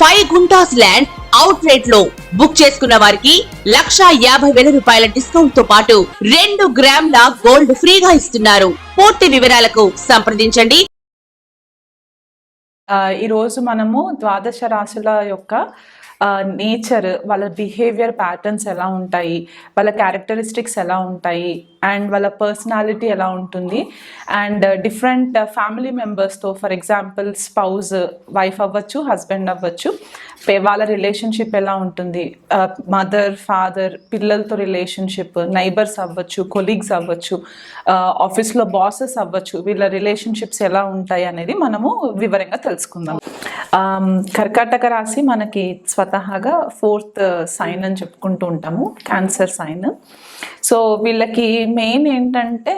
Five guntas land out రేట్లో book చేసుకున్న వారికి లక్షా యాభై వేల రూపాయల డిస్కౌంట్తో పాటు రెండు గ్రాముల గోల్డ్ ఫ్రీగా ఇస్తున్నారు. పూర్తి వివరాలకు సంప్రదించండి. ఈరోజు మనము ద్వాదశ రాశుల యొక్క నేచర్ వాళ్ళ బిహేవియర్ ప్యాటర్న్స్ ఎలా ఉంటాయి వాళ్ళ క్యారెక్టరిస్టిక్స్ ఎలా ఉంటాయి అండ్ వాళ్ళ పర్సనాలిటీ ఎలా ఉంటుంది. అండ్ డిఫరెంట్ ఫ్యామిలీ మెంబర్స్తో ఫర్ ఎగ్జాంపుల్ స్పౌజ్ వైఫ్ అవ్వచ్చు హస్బెండ్ అవ్వచ్చు వాళ్ళ రిలేషన్షిప్ ఎలా ఉంటుంది. మదర్ ఫాదర్ పిల్లలతో రిలేషన్షిప్ నైబర్స్ అవ్వచ్చు కొలీగ్స్ అవ్వచ్చు ఆఫీస్లో బాసెస్ అవ్వచ్చు వీళ్ళ రిలేషన్షిప్స్ ఎలా ఉంటాయి అనేది మనము వివరంగా తెలుసుకుందాం. కర్కాటక రాశి మనకి స్వతహాగా ఫోర్త్ సైన్ అని చెప్పుకుంటూ ఉంటాము క్యాన్సర్ సైన్. సో వీళ్ళకి మెయిన్ ఏంటంటే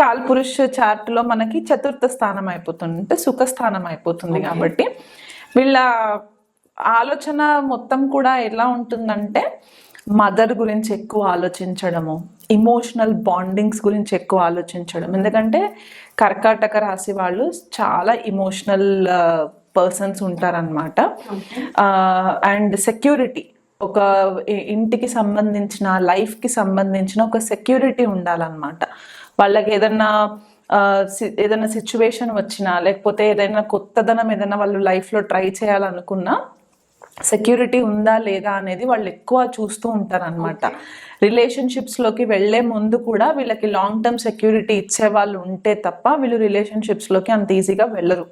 కాల్పురుష చార్ట్లో మనకి చతుర్థ స్థానం అయిపోతుంది అంటే సుఖ స్థానం అయిపోతుంది కాబట్టి వీళ్ళ ఆలోచన మొత్తం కూడా ఎలా ఉంటుందంటే మదర్ గురించి ఎక్కువ ఆలోచించడము ఇమోషనల్ బాండింగ్స్ గురించి ఎక్కువ ఆలోచించడం. ఎందుకంటే కర్కాటక రాశి వాళ్ళు చాలా ఇమోషనల్ పర్సన్స్ ఉంటారనమాట అండ్ సెక్యూరిటీ ఒక ఇంటికి సంబంధించిన లైఫ్కి సంబంధించిన ఒక సెక్యూరిటీ ఉండాలన్నమాట. వాళ్ళకి ఏదన్నా ఏదైనా సిచ్యువేషన్ వచ్చినా లేకపోతే ఏదైనా కొత్తదనం ఏదైనా వాళ్ళు లైఫ్లో ట్రై చేయాలనుకున్నా సెక్యూరిటీ ఉందా లేదా అనేది వాళ్ళు ఎక్కువ చూస్తూ ఉంటారనమాట రిలేషన్షిప్స్లోకి వెళ్ళే ముందు కూడా వీళ్ళకి లాంగ్ టర్మ్ సెక్యూరిటీ ఇచ్చే వాళ్ళు ఉంటే తప్ప వీళ్ళు రిలేషన్షిప్స్లోకి అంత ఈజీగా వెళ్ళరు.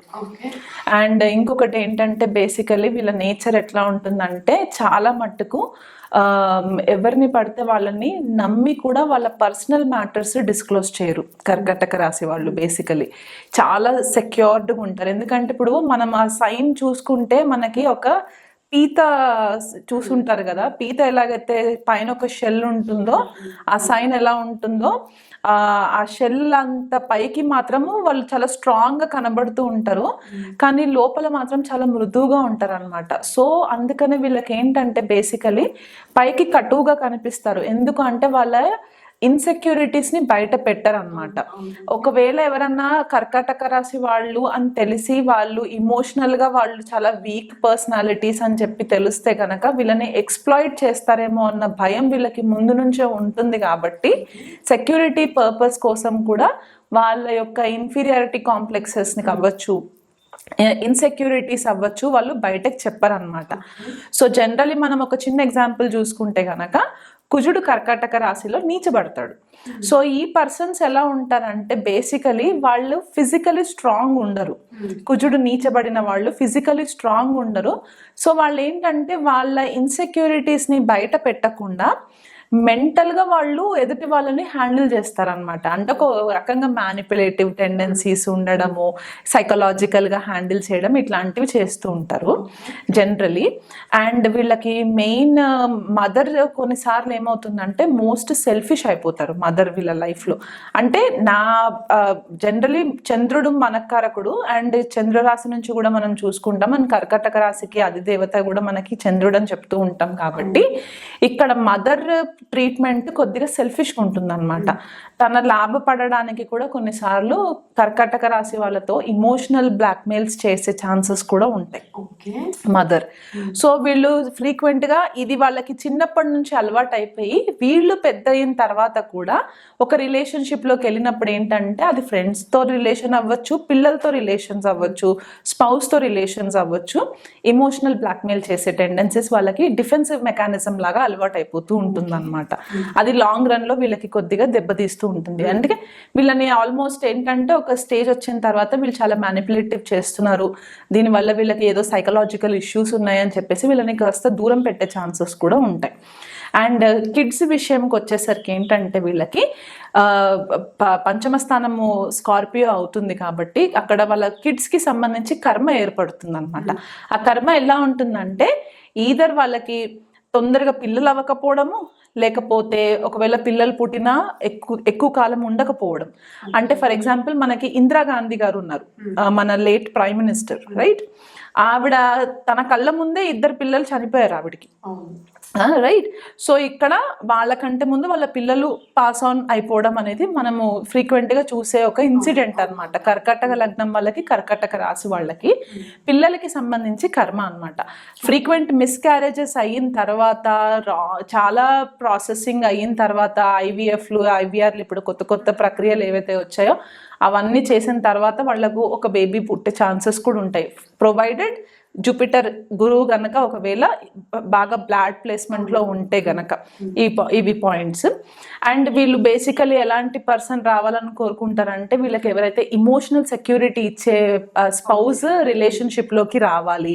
అండ్ ఇంకొకటి ఏంటంటే బేసికలీ వీళ్ళ నేచర్ ఎట్లా ఉంటుందంటే చాలా మట్టుకు ఎవరిని పడితే వాళ్ళని నమ్మి కూడా వాళ్ళ పర్సనల్ మ్యాటర్స్ డిస్క్లోజ్ చేయరు కర్కటక రాశి వాళ్ళు బేసికలీ చాలా సెక్యూర్డ్గా ఉంటారు. ఎందుకంటే ఇప్పుడు మనం ఆ సైన్ చూసుకుంటే మనకి ఒక పీత చూసుంటారు కదా పీత ఎలాగైతే పైన ఒక షెల్ ఉంటుందో ఆ సైన్ ఎలా ఉంటుందో ఆ షెల్ అంత పైకి మాత్రము వాళ్ళు చాలా స్ట్రాంగ్గా కనబడుతూ ఉంటారు. కానీ లోపల మాత్రం చాలా మృదువుగా ఉంటారు అనమాట సో అందుకనే వీళ్ళకి ఏంటంటే బేసికలీ పైకి కటువుగా కనిపిస్తారు. ఎందుకు అంటే వాళ్ళ ఇన్సెక్యూరిటీస్ని బయట పెట్టరనమాట ఒకవేళ ఎవరన్నా కర్కాటక రాశి వాళ్ళు అని తెలిసి వాళ్ళు ఇమోషనల్గా వాళ్ళు చాలా వీక్ పర్సనాలిటీస్ అని చెప్పి తెలిస్తే కనుక వీళ్ళని ఎక్స్ప్లాయిట్ చేస్తారేమో అన్న భయం వీళ్ళకి ముందు నుంచే ఉంటుంది కాబట్టి సెక్యూరిటీ పర్పస్ కోసం కూడా వాళ్ళ యొక్క ఇన్ఫీరియారిటీ కాంప్లెక్సెస్ని అవ్వచ్చు ఇన్సెక్యూరిటీస్ అవ్వచ్చు వాళ్ళు బయటకు చెప్పరనమాట సో జనరలీ మనం ఒక చిన్న ఎగ్జాంపుల్ చూసుకుంటే గనక కుజుడు కర్కాటక రాశిలో నీచబడతాడు. సో ఈ పర్సన్స్ ఎలా ఉంటారంటే బేసికలీ వాళ్ళు ఫిజికలీ స్ట్రాంగ్ ఉండరు. కుజుడు నీచబడిన వాళ్ళు ఫిజికలీ స్ట్రాంగ్ ఉండరు. సో వాళ్ళు ఏంటంటే వాళ్ళ ఇన్సెక్యూరిటీస్ని బయట పెట్టకుండా మెంటల్గా వాళ్ళు ఎదుటి వాళ్ళని హ్యాండిల్ చేస్తారనమాట అంటే ఒక రకంగా మ్యానిపులేటివ్ టెండెన్సీస్ ఉండడము సైకలాజికల్గా హ్యాండిల్ చేయడం ఇట్లాంటివి చేస్తూ ఉంటారు జనరలీ అండ్ వీళ్ళకి మెయిన్ మదర్ uh, కొన్నిసార్లు ఏమవుతుందంటే మోస్ట్ సెల్ఫిష్ అయిపోతారు మదర్ వీళ్ళ లైఫ్లో అంటే నా uh, జనరలీ చంద్రుడు మనకారకుడు అండ్ చంద్రరాశి నుంచి కూడా మనం చూసుకుంటాం. మన కర్కటక రాశికి అధిదేవత కూడా మనకి చంద్రుడు అని చెప్తూ ఉంటాం కాబట్టి ఇక్కడ మదర్ ట్రీట్మెంట్ కొద్దిగా సెల్ఫిష్గా ఉంటుంది అనమాట తన లాభపడడానికి కూడా కొన్నిసార్లు కర్కటక రాశి వాళ్ళతో ఇమోషనల్ బ్లాక్మెయిల్స్ చేసే ఛాన్సెస్ కూడా ఉంటాయి. మదర్ సో వీళ్ళు frequent గా ఇది వాళ్ళకి చిన్నప్పటి నుంచి అలవాటు అయిపోయి వీళ్ళు పెద్ద అయిన తర్వాత కూడా ఒక relationship లోకి వెళ్ళినప్పుడు ఏంటంటే అది friends తో రిలేషన్ అవ్వచ్చు పిల్లలతో రిలేషన్స్ అవ్వచ్చు spouse తో రిలేషన్స్ అవ్వచ్చు. ఇమోషనల్ బ్లాక్మెయిల్ చేసే టెండెన్సీస్ వాళ్ళకి డిఫెన్సివ్ మెకానిజం లాగా అలవాటు అయిపోతూ ఉంటుంది అనమాట అది లాంగ్ రన్లో వీళ్ళకి కొద్దిగా దెబ్బతీస్తూ ఉంటుంది. అందుకే వీళ్ళని ఆల్మోస్ట్ ఏంటంటే ఒక స్టేజ్ వచ్చిన తర్వాత వీళ్ళు చాలా మ్యానిపులేటివ్ చేస్తున్నారు. దీనివల్ల వీళ్ళకి ఏదో సైకలాజికల్ ఇష్యూస్ ఉన్నాయని చెప్పేసి వీళ్ళని కాస్త దూరం పెట్టే ఛాన్సెస్ కూడా ఉంటాయి. అండ్ కిడ్స్ uh, విషయంకి వచ్చేసరికి ఏంటంటే వీళ్ళకి పంచమ స్థానము స్కార్పియో అవుతుంది కాబట్టి అక్కడ వాళ్ళ కిడ్స్కి సంబంధించి కర్మ ఏర్పడుతుంది అనమాట ఆ కర్మ ఎలా ఉంటుందంటే ఈధర్ వాళ్ళకి తొందరగా పిల్లలు అవ్వకపోవడము లేకపోతే ఒకవేళ పిల్లలు పుట్టినా ఎక్కువ ఎక్కువ కాలం ఉండకపోవడం. అంటే ఫర్ ఎగ్జాంపుల్ మనకి ఇందిరాగాంధీ గారు ఉన్నారు. మన లేట్ ప్రైమ్ మినిస్టర్ రైట్? ఆవిడ తన కళ్ళ ముందే ఇద్దరు పిల్లలు చనిపోయారు ఆవిడకి. రైట్ సో ఇక్కడ వాళ్ళకంటే ముందు వాళ్ళ పిల్లలు పాస్ ఆన్ అయిపోవడం అనేది మనము frequent గా చూసే ఒక ఇన్సిడెంట్ అన్నమాట. కర్కటక లగ్నం వాళ్ళకి కర్కటక రాశి వాళ్ళకి పిల్లలకి సంబంధించి కర్మ అన్నమాట. ఫ్రీక్వెంట్ మిస్క్యారేజెస్ అయిన తర్వాత రా- చాలా ప్రాసెసింగ్ అయిన తర్వాత ఐవీఎఫ్లు ఐవీఆర్లు ఇప్పుడు కొత్త కొత్త ప్రక్రియలు ఏవైతే వచ్చాయో అవన్నీ చేసిన తర్వాత వాళ్ళకు ఒక బేబీ పుట్టే ఛాన్సెస్ కూడా ఉంటాయి. ప్రొవైడెడ్ జూపిటర్ గురువు గనక ఒకవేళ బాగా బ్లాడ్ ప్లేస్మెంట్లో ఉంటే గనక ఈ ఇవి పాయింట్స్ అండ్ వీళ్ళు బేసికలీ ఎలాంటి పర్సన్ రావాలని కోరుకుంటారంటే వీళ్ళకి ఎవరైతే ఇమోషనల్ సెక్యూరిటీ ఇచ్చే స్పౌజ్ రిలేషన్షిప్లోకి రావాలి.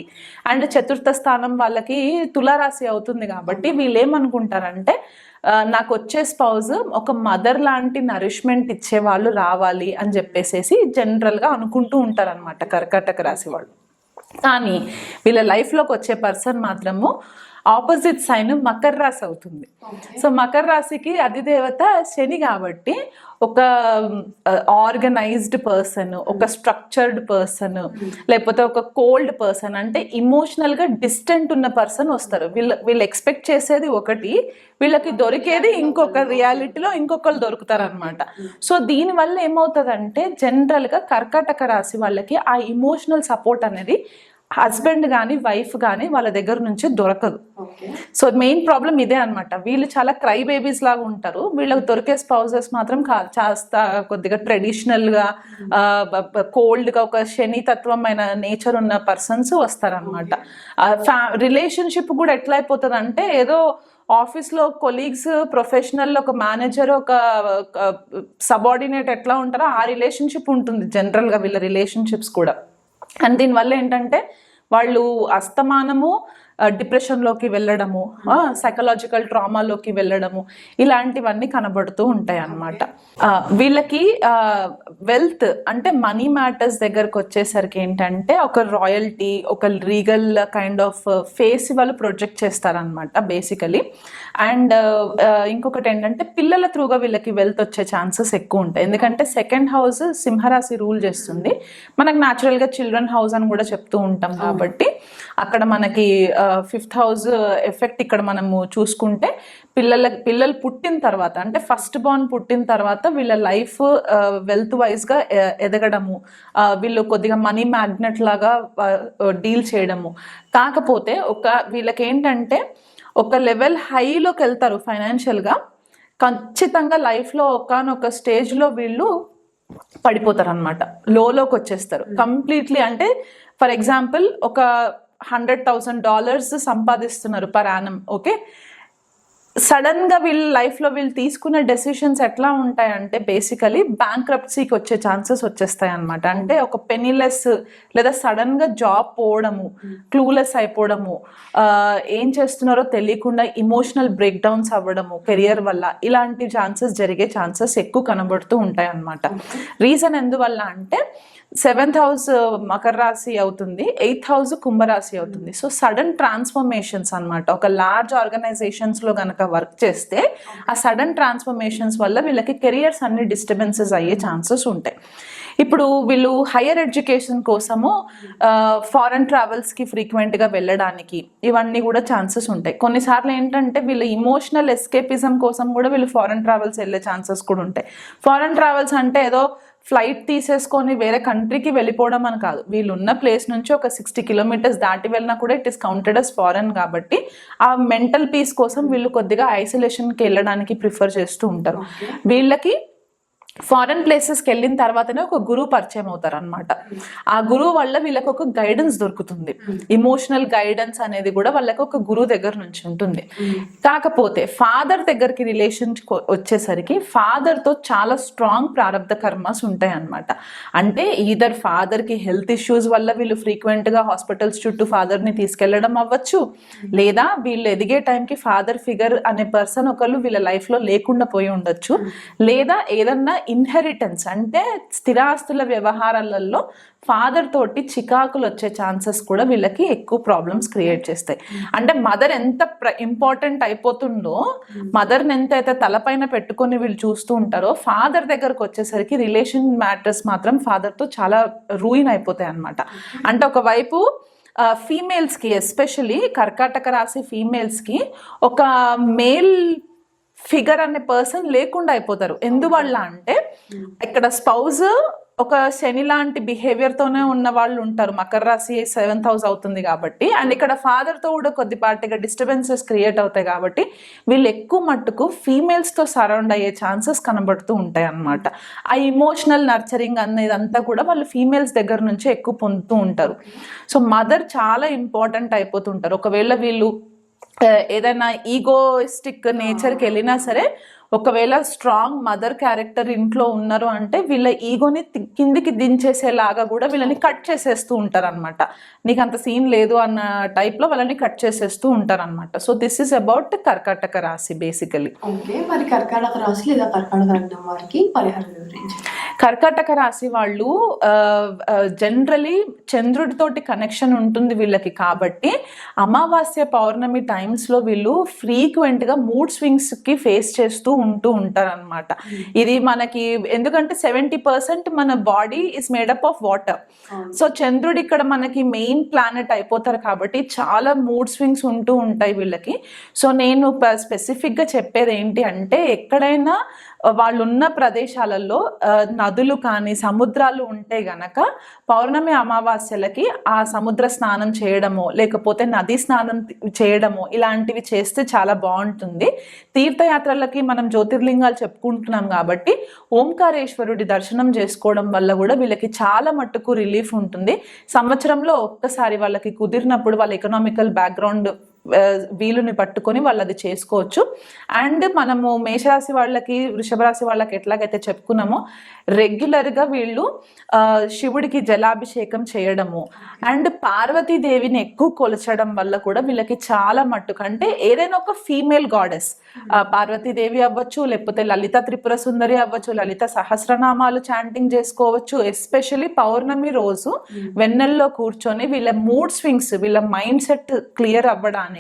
అండ్ చతుర్థ స్థానం వాళ్ళకి తులారాశి అవుతుంది కాబట్టి వీళ్ళు ఏమనుకుంటారంటే నాకు వచ్చే స్పౌజ్ ఒక మదర్ లాంటి నరిష్మెంట్ ఇచ్చే వాళ్ళు రావాలి అని చెప్పేసేసి జనరల్గా అనుకుంటూ ఉంటారనమాట కర్కాటక రాశి వాళ్ళు. కానీ వీళ్ళ లైఫ్లోకి వచ్చే పర్సన్ మాత్రము ఆపోజిట్ సైన్ మకర రాశి అవుతుంది. సో మకర రాశికి అధిదేవత శని కాబట్టి ఒక ఆర్గనైజ్డ్ పర్సన్ ఒక స్ట్రక్చర్డ్ పర్సన్ లేకపోతే ఒక కోల్డ్ పర్సన్ అంటే ఇమోషనల్గా డిస్టెంట్ ఉన్న పర్సన్ వస్తారు. వీళ్ళు వీళ్ళు ఎక్స్పెక్ట్ చేసేది ఒకటి వీళ్ళకి దొరికేది ఇంకొక రియాలిటీలో ఇంకొకరు దొరుకుతారు అనమాట సో దీనివల్ల ఏమవుతుందంటే జనరల్గా కర్కాటక రాశి వాళ్ళకి ఆ ఇమోషనల్ సపోర్ట్ అనేది హస్బెండ్ కానీ వైఫ్ కానీ వాళ్ళ దగ్గర నుంచి దొరకదు. సో మెయిన్ ప్రాబ్లం ఇదే అన్నమాట. వీళ్ళు చాలా క్రై బేబీస్ లాగా ఉంటారు. వీళ్ళకి దొరికే స్పౌజెస్ మాత్రం కాస్త కొద్దిగా ట్రెడిషనల్గా కోల్డ్గా ఒక శని తత్వమైన నేచర్ ఉన్న పర్సన్స్ వస్తారనమాట రిలేషన్షిప్ కూడా ఎట్లా అయిపోతుంది అంటే ఏదో ఆఫీస్లో కొలీగ్స్ ప్రొఫెషనల్ ఒక మేనేజర్ ఒక సబార్డినేట్ ఎట్లా ఉంటారో ఆ రిలేషన్షిప్ ఉంటుంది. జనరల్గా వీళ్ళ రిలేషన్షిప్స్ కూడా. అండ్ దీనివల్ల ఏంటంటే వాళ్ళు అస్తమానము డిప్రెషన్లోకి వెళ్ళడము సైకలాజికల్ ట్రామాలోకి వెళ్ళడము ఇలాంటివన్నీ కనబడుతూ ఉంటాయి అన్నమాట వీళ్ళకి వెల్త్ అంటే మనీ మ్యాటర్స్ దగ్గరకు వచ్చేసరికి ఏంటంటే ఒక రాయల్టీ ఒక లీగల్ కైండ్ ఆఫ్ ఫేస్ వాళ్ళు ప్రొజెక్ట్ చేస్తారనమాట బేసికలీ అండ్ ఇంకొకటి ఏంటంటే పిల్లల త్రూగా వీళ్ళకి వెల్త్ వచ్చే ఛాన్సెస్ ఎక్కువ ఉంటాయి. ఎందుకంటే సెకండ్ హౌస్ సింహరాశి రూల్ చేస్తుంది. మనకు న్యాచురల్గా చిల్డ్రన్ హౌస్ అని కూడా చెప్తూ ఉంటాం కాబట్టి అక్కడ మనకి ఫిఫ్త్ హౌస్ ఎఫెక్ట్ ఇక్కడ మనము చూసుకుంటే పిల్లల పిల్లలు పుట్టిన తర్వాత అంటే ఫస్ట్ బార్న్ పుట్టిన తర్వాత వీళ్ళ లైఫ్ వెల్త్ వైజ్గా ఎదగడము వీళ్ళు కొద్దిగా మనీ మ్యాగ్నెట్ లాగా డీల్ చేయడము. కాకపోతే ఒక వీళ్ళకి ఏంటంటే ఒక లెవెల్ హైలోకి వెళ్తారు ఫైనాన్షియల్గా ఖచ్చితంగా లైఫ్లో ఒకనొక స్టేజ్లో వీళ్ళు పడిపోతారు అనమాట లోలోకి వచ్చేస్తారు. కంప్లీట్లీ అంటే ఫర్ ఎగ్జాంపుల్ ఒక హండ్రెడ్ థౌసండ్ డాలర్స్ సంపాదిస్తున్నారు పర్ యానం ఓకే సడన్గా వీళ్ళు లైఫ్లో వీళ్ళు తీసుకునే డెసిషన్స్ ఎట్లా ఉంటాయంటే బేసికలీ బ్యాంక్రప్సీకి వచ్చే ఛాన్సెస్ వచ్చేస్తాయి అనమాట అంటే ఒక పెనీలెస్ లేదా సడన్గా జాబ్ పోవడము క్లూలెస్ అయిపోవడము ఏం చేస్తున్నారో తెలియకుండా ఇమోషనల్ బ్రేక్ డౌన్స్ అవ్వడము కెరియర్ వల్ల ఇలాంటి ఛాన్సెస్ జరిగే ఛాన్సెస్ ఎక్కువ కనబడుతూ ఉంటాయి అనమాట రీజన్ ఎందువల్ల అంటే సెవెంత్ హౌస్ మకర రాశి అవుతుంది ఎయిత్ హౌస్ కుంభరాశి అవుతుంది. సో సడన్ ట్రాన్స్ఫర్మేషన్స్ అన్నమాట. ఒక లార్జ్ ఆర్గనైజేషన్స్లో కనుక వర్క్ చేస్తే ఆ సడన్ ట్రాన్స్ఫర్మేషన్స్ వల్ల వీళ్ళకి కెరియర్స్ అన్ని డిస్టర్బెన్సెస్ అయ్యే ఛాన్సెస్ ఉంటాయి. ఇప్పుడు వీళ్ళు హైయర్ ఎడ్యుకేషన్ కోసము ఫారెన్ ట్రావెల్స్కి ఫ్రీక్వెంట్గా వెళ్ళడానికి ఇవన్నీ కూడా ఛాన్సెస్ ఉంటాయి. కొన్నిసార్లు ఏంటంటే వీళ్ళు ఇమోషనల్ ఎస్కేపిజం కోసం కూడా వీళ్ళు ఫారెన్ ట్రావెల్స్ వెళ్ళే ఛాన్సెస్ కూడా ఉంటాయి. ఫారెన్ ట్రావెల్స్ అంటే ఏదో ఫ్లైట్ తీసేసుకొని వేరే కంట్రీకి వెళ్ళిపోవడం అని కాదు. వీళ్ళు ఉన్న ప్లేస్ నుంచి ఒక సిక్స్టీ కిలోమీటర్స్ దాటి వెళ్ళినా కూడా it is counted as foreign కాబట్టి ఆ మెంటల్ పీస్ కోసం వీళ్ళు కొద్దిగా ఐసోలేషన్కి వెళ్ళడానికి ప్రిఫర్ చేస్తూ ఉంటారు. వీళ్ళకి ఫారెన్ ప్లేసెస్కి వెళ్ళిన తర్వాతనే ఒక గురువు పరిచయం అవుతారు అనమాట ఆ గురువు వల్ల వీళ్ళకి ఒక గైడెన్స్ దొరుకుతుంది. ఇమోషనల్ గైడెన్స్ అనేది కూడా వాళ్ళకి ఒక గురువు దగ్గర నుంచి ఉంటుంది. కాకపోతే ఫాదర్ దగ్గరికి రిలేషన్ వచ్చేసరికి ఫాదర్తో చాలా స్ట్రాంగ్ ప్రారంభ కర్మస్ ఉంటాయి అన్నమాట అంటే ఈధర్ ఫాదర్కి హెల్త్ ఇష్యూస్ వల్ల వీళ్ళు ఫ్రీక్వెంట్గా హాస్పిటల్స్ చుట్టూ ఫాదర్ని తీసుకెళ్ళడం అవ్వచ్చు. లేదా వీళ్ళు ఎదిగే టైంకి ఫాదర్ ఫిగర్ అనే పర్సన్ ఒకళ్ళు వీళ్ళ లైఫ్లో లేకుండా పోయి ఉండొచ్చు. లేదా ఏదన్నా ఇన్హెరిటెన్స్ అంటే స్థిరాస్తుల వ్యవహారాలలో ఫాదర్ తోటి చికాకులు వచ్చే ఛాన్సెస్ కూడా వీళ్ళకి ఎక్కువ ప్రాబ్లమ్స్ క్రియేట్ చేస్తాయి. అంటే మదర్ ఎంత ఇంపార్టెంట్ అయిపోతుందో మదర్ని ఎంత అయితే తలపైన పెట్టుకొని వీళ్ళు చూస్తూ ఉంటారో ఫాదర్ దగ్గరకు వచ్చేసరికి రిలేషన్ మ్యాటర్స్ మాత్రం ఫాదర్తో చాలా రూయిన్ అయిపోతాయి అన్నమాట. అంటే ఒకవైపు ఫీమేల్స్కి ఎస్పెషలీ కర్కాటక రాశి ఫీమేల్స్కి ఒక మేల్ ఫిగర్ అనే పర్సన్ లేకుండా అయిపోతారు. ఎందువల్ల అంటే ఇక్కడ స్పౌజ్ ఒక శని లాంటి బిహేవియర్ తోనే ఉన్న వాళ్ళు ఉంటారు. మకర రాశి సెవెంత్ హౌస్ అవుతుంది కాబట్టి. అండ్ ఇక్కడ father తో కూడా కొద్దిపాటిగా డిస్టర్బెన్సెస్ క్రియేట్ అవుతాయి కాబట్టి వీళ్ళు ఎక్కువ మట్టుకు females తో సరౌండ్ అయ్యే ఛాన్సెస్ కనబడుతూ ఉంటాయి అన్నమాట. ఆ ఇమోషనల్ నర్చరింగ్ అనేది అంతా కూడా వాళ్ళు ఫీమేల్స్ దగ్గర నుంచి ఎక్కువ పొందుతూ ఉంటారు. సో మదర్ చాలా ఇంపార్టెంట్ అయిపోతుంటారు. ఒకవేళ వీళ్ళు ఏదైనా ఈగోయిస్టిక్ నేచర్కి వెళ్ళినా సరే ఒకవేళ స్ట్రాంగ్ మదర్ క్యారెక్టర్ ఇంట్లో ఉన్నారు అంటే వీళ్ళ ఈగోని కిందికి దించేసేలాగా కూడా వీళ్ళని కట్ చేసేస్తూ ఉంటారనమాట నీకు అంత సీన్ లేదు అన్న టైప్లో వాళ్ళని కట్ చేసేస్తూ ఉంటారనమాట సో దిస్ ఇస్ అబౌట్ కర్కాటక రాశి బేసికలీ ఓకే మరి కర్కాటక రాశి లేదా కర్కాటక వారికి పరిహారం వివరించారు కర్కాటక రాశి వాళ్ళు జనరలీ చంద్రుడితోటి కనెక్షన్ ఉంటుంది వీళ్ళకి కాబట్టి అమావాస్య పౌర్ణమి టైమ్స్లో వీళ్ళు ఫ్రీక్వెంట్గా మూడ్ స్వింగ్స్కి ఫేస్ చేస్తూ ఉంటూ ఉంటారనమాట ఇది మనకి ఎందుకంటే సెవెంటీ పర్సెంట్ మన body is made up of water so చంద్రుడు ఇక్కడ మనకి మెయిన్ ప్లానెట్ అయిపోతారు కాబట్టి చాలా మూడ్ స్వింగ్స్ ఉంటూ ఉంటాయి వీళ్ళకి. సో నేను స్పెసిఫిక్గా చెప్పేది ఏంటి అంటే ఎక్కడైనా వాళ్ళు ఉన్న ప్రదేశాలలో నదులు కానీ సముద్రాలు ఉంటే గనక పౌర్ణమి అమావాస్యలకి ఆ సముద్ర స్నానం చేయడము లేకపోతే నదీ స్నానం చేయడము ఇలాంటివి చేస్తే చాలా బాగుంటుంది. తీర్థయాత్రలకి మనం జ్యోతిర్లింగాలు చెప్పుకుంటున్నాం కాబట్టి ఓంకారేశ్వరుడి దర్శనం చేసుకోవడం వల్ల కూడా వీళ్ళకి చాలా మట్టుకు రిలీఫ్ ఉంటుంది. సంవత్సరంలో ఒక్కసారి వాళ్ళకి కుదిరినప్పుడు వాళ్ళ ఎకనామికల్ బ్యాక్గ్రౌండ్ వీలుని పట్టుకొని వాళ్ళు అది చేసుకోవచ్చు. అండ్ మనము మేషరాశి వాళ్ళకి వృషభ రాశి వాళ్ళకి ఎట్లాగైతే చెప్పుకున్నామో రెగ్యులర్గా వీళ్ళు శివుడికి జలాభిషేకం చేయడము. అండ్ పార్వతీదేవిని ఎక్కువ కొలచడం వల్ల కూడా వీళ్ళకి చాలా మట్టుకు అంటే ఏదైనా ఒక ఫీమేల్ గాడెస్ పార్వతీదేవి అవ్వచ్చు లేకపోతే లలిత త్రిపుర సుందరి అవ్వచ్చు లలిత సహస్రనామాలు చాంటింగ్ చేసుకోవచ్చు ఎస్పెషల్లీ పౌర్ణమి రోజు వెన్నెల్లో కూర్చొని వీళ్ళ మూడ్ స్వింగ్స్ వీళ్ళ మైండ్ సెట్ క్లియర్ అవ్వడానికి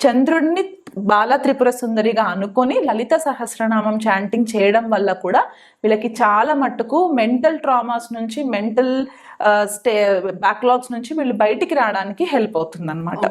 చంద్రుడిని బాల త్రిపుర సుందరిగా అనుకొని లలిత సహస్రనామం చాంటింగ్ చేయడం వల్ల కూడా వీళ్ళకి చాలా మట్టుకు మెంటల్ ట్రామాస్ నుంచి మెంటల్ స్టే బ్యాక్లాగ్స్ నుంచి వీళ్ళు బయటికి రావడానికి హెల్ప్ అవుతుందన్నమాట.